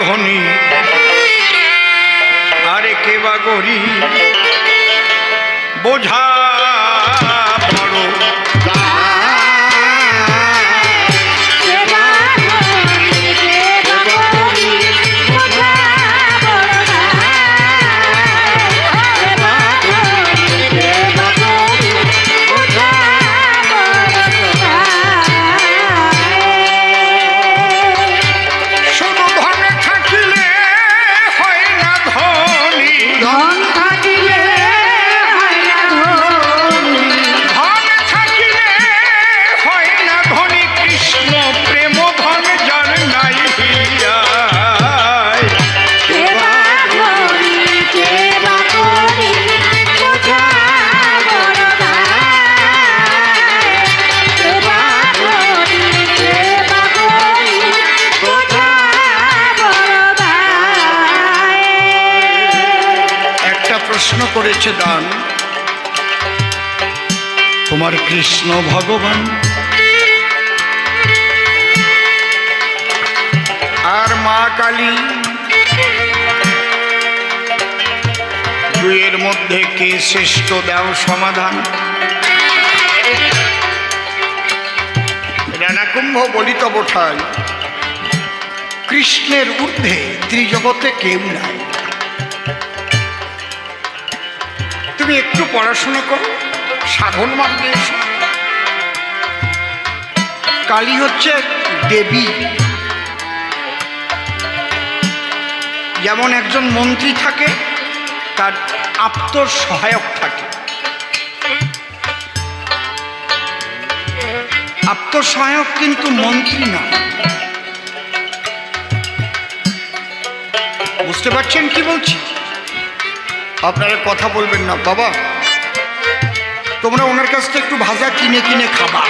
ধনী আরে কে বা বোঝা বড় করেছে দান তোমার কৃষ্ণ ভগবান। আর মা কালী। দুইয়ের মধ্যে কে শ্রেষ্ঠ দেও সমাধান। রানাকুম্ভ বলিত বোঠাই কৃষ্ণের ঊর্ধ্বে ত্রিজগতে কেউ নাই। তুমি একটু পড়াশোনা করো। সাধন মার্গে এসো। কালী হচ্ছে দেবী। যেমন একজন মন্ত্রী থাকে, তার আপ্তর সহায়ক থাকে। আপ্তর সহায়ক কিন্তু মন্ত্রী না। বুঝতে পারছেন কি বলছি? আপনারা কথা বলবেন না, বাবা। তোমরা ওনার কাছ থেকে একটু ভাজা কিনে কিনে খাবা।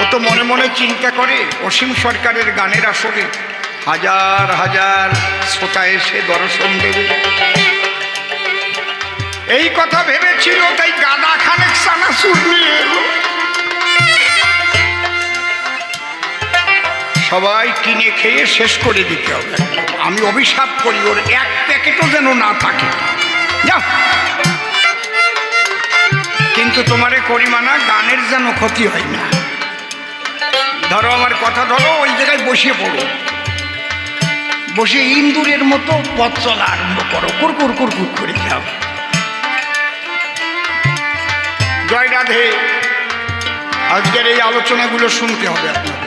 ও তো মনে মনে চিন্তা করে, অসীম সরকারের গানের আসরে হাজার হাজার শ্রোতা এসে দর্শন দেবে। এই কথা ভেবেছিল, তাই গাদা খানেক নিয়ে এলো। সবাই কিনে খেয়ে শেষ করে দিতে হবে। আমি অভিশাপ করি, ওর এক প্যাকেটও যেন না থাকে। যাও। কিন্তু তোমারে করি মানা, গানের যেন ক্ষতি হয় না। ধরো আমার কথা ধরো, ওই জায়গায় বসিয়ে পড়ো। বসে ইন্দুরের মতো পথ চলা আরম্ভ করো। কুরকুর কুরকুর করে যাও। জয় রাধে। আজকের এই আলোচনাগুলো শুনতে হবে আপনাদের।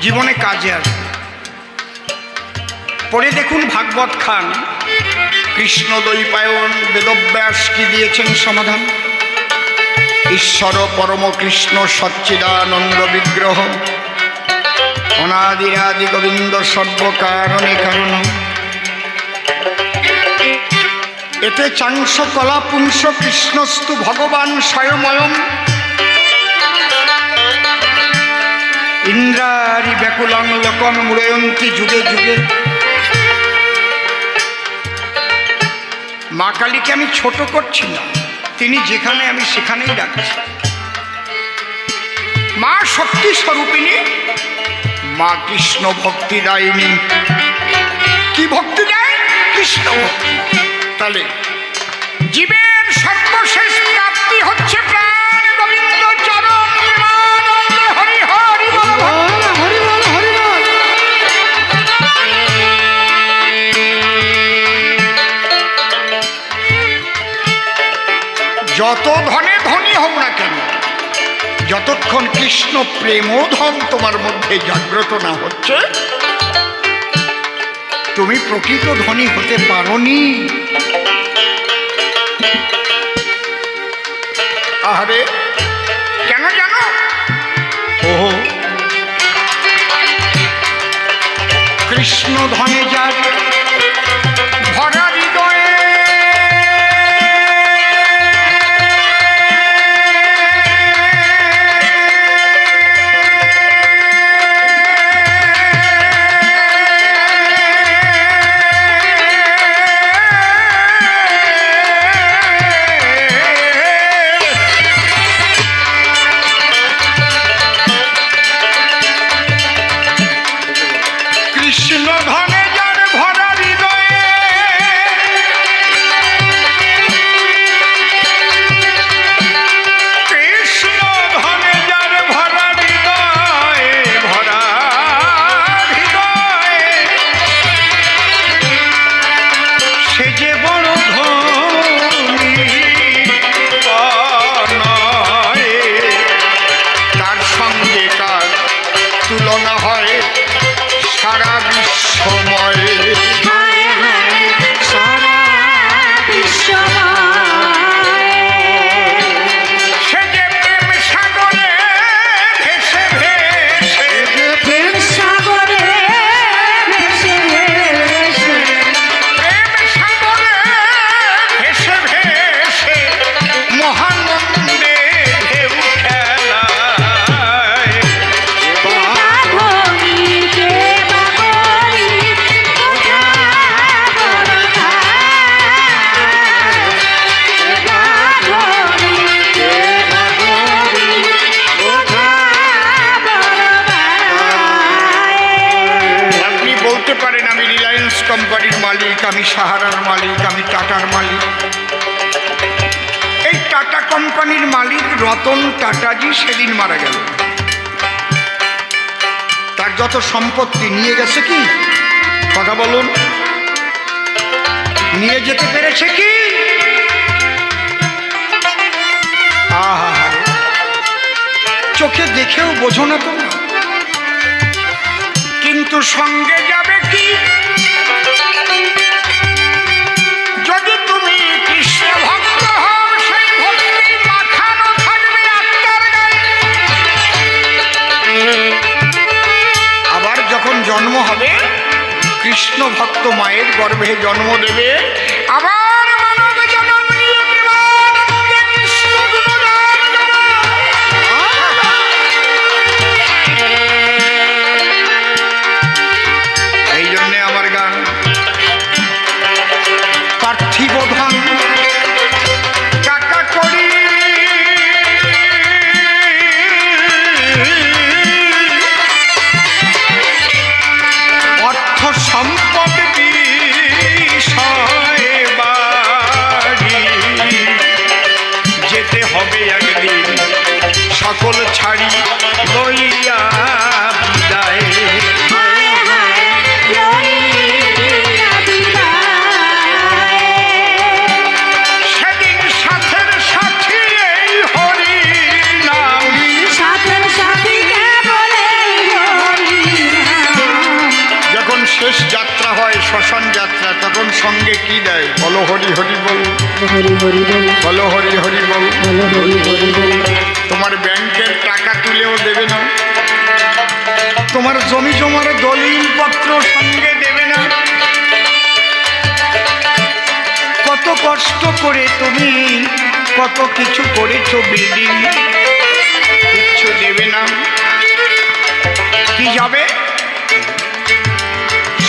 জীবনে কাজে আসবে পরে দেখুন ভাগবত খান। কৃষ্ণ দৈপায়ন বেদব্যাস কি দিয়েছেন সমাধান? ঈশ্বর পরম কৃষ্ণ সচ্চিদানন্দ বিগ্রহ। অনাদিরাদি গোবিন্দ সর্বকারণে কারণ। এতে চাংস কলা পুংস কৃষ্ণস্তু ভগবান স্বয়ময়ম। ইন্দ্রারি ব্যাকুলং লোকং মুড়য়ন্তী যুগে যুগে। মা কালীকে আমি ছোট করছি না তিনি যেখানে আমি সেখানেই ডাকছি মা শক্তি স্বরূপিণী, মা কৃষ্ণ ভক্তি দায়িনী। কি ভক্তি দেয়? কৃষ্ণ ভক্তি। তাহলে জীবের সর্বশেষ প্রাপ্তি হচ্ছে যত ধনে ধনী হোক না কেন, যতক্ষণ কৃষ্ণ প্রেমোধন তোমার মধ্যে জাগ্রত না হচ্ছে, তুমি প্রকৃত ধনী হতে পারোনি। আহারে, কেন জানো? ও কৃষ্ণ ধনে যার কোম্পানির মালিক রতন টাটাজি সেদিন মারা গেল। তার যত সম্পত্তি নিয়ে গেছে কি? কথা বলুন। নিয়ে যেতে পেরেছে কি? চোখে দেখেও বোঝো না তোমরা। কিন্তু সঙ্গে যাবে কি? হবে। কৃষ্ণ ভক্ত মায়ের গর্ভে জন্ম দেবে। আবার হরি নাম যখন শেষ যাত্রা হয় শ্মশান যাত্রা তখন সঙ্গে কি দেয়? বলো হরি হরি বল। হরি হরি বল। বলো হরি হরি বল হরি হরি বল। তোমার ব্যাংকের টাকা তুলেও দেবে না। তোমার জমি জমার দলিল পত্র সঙ্গে দেবে না। কত কষ্ট করে তুমি কত কিছু করেছ বিল্ডিং কিচ্ছু দেবে না। কি যাবে?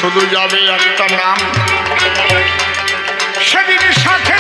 শুধু যাবে একটা নাম। সেদিন সাথে সাথে